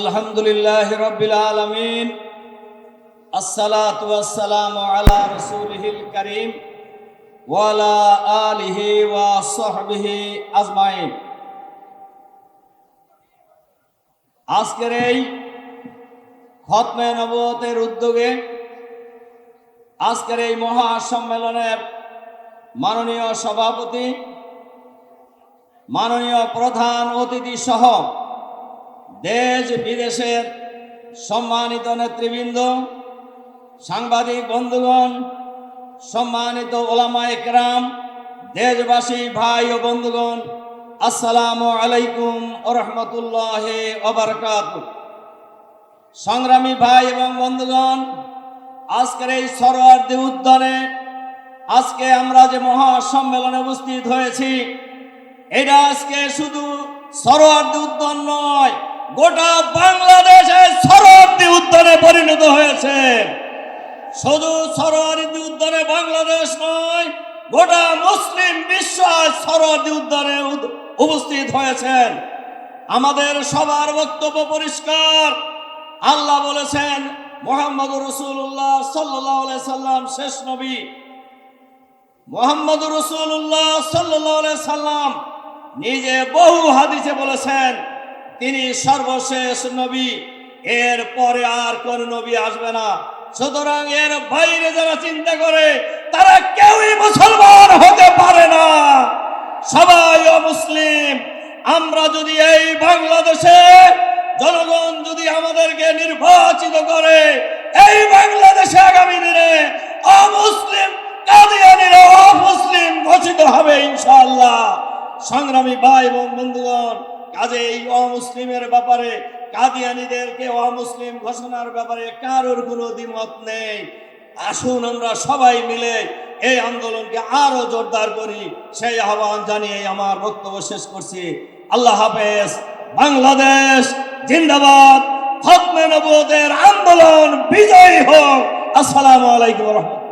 আলহামদুলিল্লাহ রবিল আলমিন। আসসালাত ওয়াসসালামু আলা রসুলহিল করিম ওয়ালা আলিহি ওয়া সাহবিহি আজমাইন। আজকের এই খতমে নবতের উদ্যোগে আজকের এই মহা সম্মেলনের মাননীয় সভাপতি, মাননীয় প্রধান অতিথি সহ দেশ বিদেশের সম্মানিত নেতৃবৃন্দ, সাংবাদিক বন্ধুগণ, সম্মানিত ওলামা একরাম দেশবাসী ভাই ও বন্ধুগণ, আসসালামু আলাইকুম ওরহমতুল্লাহ ওবরকাত সংগ্রামী ভাই এবং বন্ধুগণ, আজকের এই সরোয়ার্দী উদ্যানে আজকে আমরা যে মহা সম্মেলনে উপস্থিত হয়েছি, এটা আজকে শুধু সরোয়ার্দী উদ্যান নয় গোটা বাংলাদেশে সরোয়ার্দী উদ্যানে পরিণত হয়েছে। শুধু সরোয়ার্দী উদ্যানে বাংলাদেশ নয়, গোটা মুসলিম বিশ্ব সরোয়ার্দী উদ্যানে উপস্থিত হয়েছেন। আমাদের সবার বক্তব্য পরিষ্কার। আল্লাহ বলেছেন মোহাম্মদ রসুল্লাহ সাল্লাহ সাল্লাম শেষ নবী। মোহাম্মদ রসুল্লাহ সাল্লাহ সাল্লাম নিজে বহু হাদিসে বলেছেন তিনি সর্বশেষ নবী। এর পরে আর কোন নবী আসবে না। সুতরাং এর বাইরে যারা চিন্তা করে, তারা কেউই মুসলমান হতে পারে না। সবাই মুসলিম, আমরা যদি এই বাংলাদেশে জনগণ যদি আমাদেরকে নির্বাচিত করে, এই বাংলাদেশে আগামী দিনে অমুসলিম কাদিয়ানিরা অমুসলিম ঘোষিত হবে ইনশাআল্লাহ। সংগ্রামী ভাই এবং বন্ধুগণ কাজে এই অমুসলিমের ব্যাপারে, কাদিয়ানিদেরকে অমুসলিম ঘোষণার ব্যাপারে কারোর কোনো দ্বিমত নেই। আসুন আমরা সবাই মিলে এই আন্দোলনকে আরও জোরদার করি। সেই আহ্বান জানিয়ে আমার বক্তব্য শেষ করছি। আল্লাহ হাফেজ। বাংলাদেশ জিন্দাবাদ। আন্দোলন বিজয়ী হোক। আসসালামু আলাইকুম রহমতুল্লাহ।